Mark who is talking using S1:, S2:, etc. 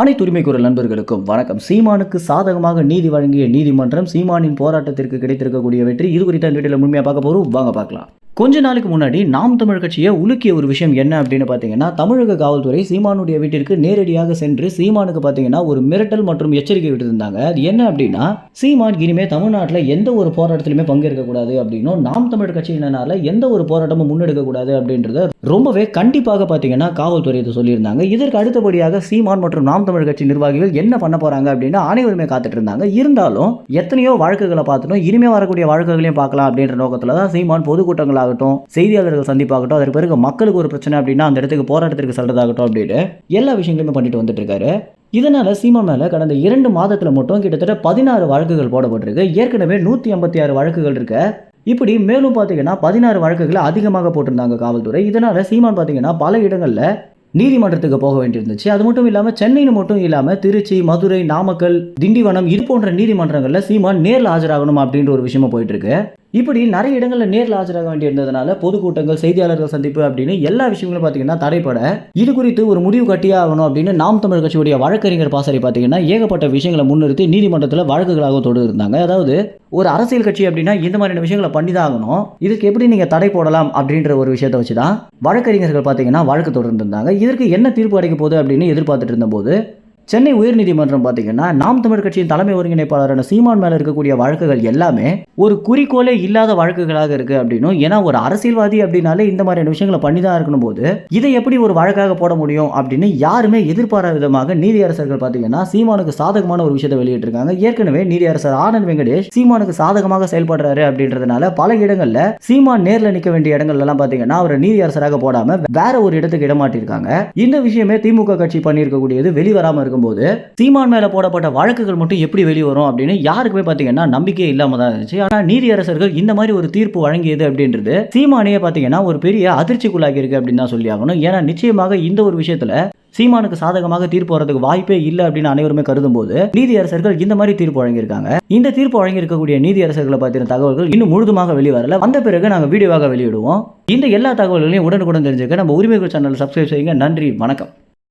S1: அனைத்து உரிமை குரல் நண்பர்களுக்கும் வணக்கம். சீமானுக்கு சாதகமாக நீதி வழங்கிய நீதிமன்றம் சீமானின் போராட்டத்திற்கு கிடைத்திருக்கக்கூடிய வெற்றி. இது குறித்த இந்த முழுமையாக பார்க்க போகிறோம் வாங்க பார்க்கலாம். கொஞ்ச நாளுக்கு முன்னாடி நாம் தமிழ் கட்சியை உலுக்கிய ஒரு விஷயம் என்ன அப்படின்னு பார்த்தீங்கன்னா தமிழக காவல்துறை சீமானுடைய வீட்டிற்கு நேரடியாக சென்று சீமானுக்கு பார்த்தீங்கன்னா ஒரு மிரட்டல் மற்றும் எச்சரிக்கை விட்டுருந்தாங்க. அது என்ன அப்படின்னா சீமான் இனிமே தமிழ்நாட்டில் எந்த ஒரு போராட்டத்திலுமே பங்கேற்கக்கூடாது அப்படின்னும் நாம் தமிழ் கட்சியினால எந்த ஒரு போராட்டமும் முன்னெடுக்கக்கூடாது அப்படின்றத ரொம்பவே கண்டிப்பாக பார்த்தீங்கன்னா காவல்துறை இதை சொல்லியிருந்தாங்க. இதற்கு அடுத்தபடியாக சீமான் மற்றும் நாம் தமிழ் கட்சி நிர்வாகிகள் என்ன பண்ண போகிறாங்க அப்படின்னு அனைவருமே காத்துட்டு இருந்தாங்க. இருந்தாலும் எத்தனையோ வழக்குகளை பார்த்துட்டோம். இனிமே வரக்கூடிய வழக்குகளையும் பார்க்கலாம் அப்படின்ற நோக்கத்தில் தான் சீமான் ஆகட்டும் செய்தியாளர்கள் சந்திப்பாகட்டும் அதற்கு பிறகு மக்களுக்கு ஒரு பிரச்சனை அப்படின்னா அந்த இடத்துக்கு போராட்டத்திற்கு செல்றதாகட்டும் அப்படின்னு எல்லா விஷயங்களுமே பண்ணிட்டு வந்துட்டு இருக்காரு. இதனால சீமான் மேல கடந்த இரண்டு மாதத்துல மட்டும் கிட்டத்தட்ட பதினாறு வழக்குகள் போடப்பட்டிருக்கு. ஏற்கனவே நூற்றி ஐம்பத்தி ஆறு வழக்குகள் இருக்க. இப்படி மேலும் பார்த்தீங்கன்னா பதினாறு வழக்குகளை அதிகமாக போட்டிருந்தாங்க காவல்துறை. இதனால சீமான் பார்த்தீங்கன்னா பல இடங்களில் நீதிமன்றத்துக்கு போக வேண்டியிருந்துச்சு. அது மட்டும் இல்லாமல் சென்னைன்னு மட்டும் இல்லாமல் திருச்சி மதுரை நாமக்கல் திண்டிவனம் இது போன்ற நீதிமன்றங்களில் சீமான் நேரில் ஆஜராகணும் அப்படின்ற ஒரு விஷயமா போயிட்டு இருக்கு. இப்படி நிறைய இடங்களில் நேரில் ஆஜராக வேண்டியிருந்ததுனால பொதுக்கூட்டங்கள் செய்தியாளர்கள் சந்திப்பு அப்படின்னு எல்லா விஷயங்களும் பார்த்தீங்கன்னா தடைப்பட. இது குறித்து ஒரு முடிவு கட்டியே ஆகணும் அப்படின்னு நாம் தமிழ் கட்சியுடைய வழக்கறிஞர் பாசறை பார்த்தீங்கன்னா ஏகப்பட்ட விஷயங்களை முன்னிறுத்தி நீதிமன்றத்தில் வழக்குகளாக தொடர்ந்தாங்க அதாவது ஒரு அரசியல் கட்சி அப்படின்னா இந்த மாதிரியான விஷயங்களை பண்ணி தான் ஆகணும். இதுக்கு எப்படி நீங்கள் தடை போடலாம் அப்படின்ற ஒரு விஷயத்தை வச்சு தான் வழக்கறிஞர்கள் பார்த்தீங்கன்னா வழக்கு தொடர்ந்துருந்தாங்க இதற்கு என்ன தீர்ப்பு அடைக்க போகுது அப்படின்னு எதிர்பார்த்துட்டு இருந்தபோது சென்னை உயர்நீதிமன்றம் பார்த்தீங்கன்னா நாம் தமிழ் கட்சியின் தலைமை ஒருங்கிணைப்பாளரான சீமான் மேல இருக்கக்கூடிய வழக்குகள் எல்லாமே ஒரு குறிக்கோளே இல்லாத வழக்குகளாக இருக்கு அப்படின்னும் ஏன்னா ஒரு அரசியல்வாதி அப்படின்னாலே இந்த மாதிரியான விஷயங்களை பண்ணி தான் இருக்கணும் போது இதை எப்படி ஒரு வழக்காக போட முடியும் அப்படின்னு யாருமே எதிர்பாராத விதமாக நீதியரசர்கள் பார்த்தீங்கன்னா சீமானுக்கு சாதகமான ஒரு விஷயத்தை வெளியிட்டிருக்காங்க. ஏற்கனவே நீதியரசர் ஆனந்த் வெங்கடேஷ் சீமானுக்கு சாதகமாக செயல்படுறாரு அப்படின்றதுனால பல இடங்கள்ல சீமான் நேர்ல நிற்க வேண்டிய இடங்கள்ல பார்த்தீங்கன்னா அவரை நீதியரசராக போடாம வேற ஒரு இடத்துக்கு இடமாட்டிருக்காங்க இந்த விஷயமே திமுக கட்சி பண்ணியிருக்கக்கூடியது வெளிவராம இருக்கும்போது சீமான் மேல போடப்பட்ட வழக்குகள் மட்டும் எப்படி வெளிவரும் அப்படின்னு யாருக்குமே பார்த்தீங்கன்னா நம்பிக்கையே இல்லாம தான் இருந்துச்சு. ஆனா நீதியரசர்கள் இந்த மாதிரி ஒரு தீர்ப்பு வழங்கியது அப்படின்றது சீமானையே பார்த்தீங்கன்னா ஒரு பெரிய அதிர்ச்சிக்குள்ளாகி இருக்கு அப்படின்னு தான் சொல்லி ஆகணும். ஏன்னா நிச்சயமாக இந்த ஒரு விஷயத்துல சீமானுக்கு சாதகமாக தீர்ப்பு வரதுக்கு வாய்ப்பே இல்லை அப்படின்னு அனைவருமே கருதும் போது நீதியரசர்கள் இந்த மாதிரி தீர்ப்பு வழங்கியிருக்காங்க. இந்த தீர்ப்பு வழங்கியிருக்கக்கூடிய நீதியரசர்களை பற்றின தகவல்கள் இன்னும் முழுதுமாக வெளிவரல. வந்த பிறகு நாங்கள் வீடியோவாக வெளியிடுவோம். இந்த எல்லா தகவல்களையும் உடனுக்குடன் தெரிஞ்சுக்க நம்ம உரிமைகள் சேனல் சப்ஸ்கிரைப் செய்யுங்க. நன்றி வணக்கம்.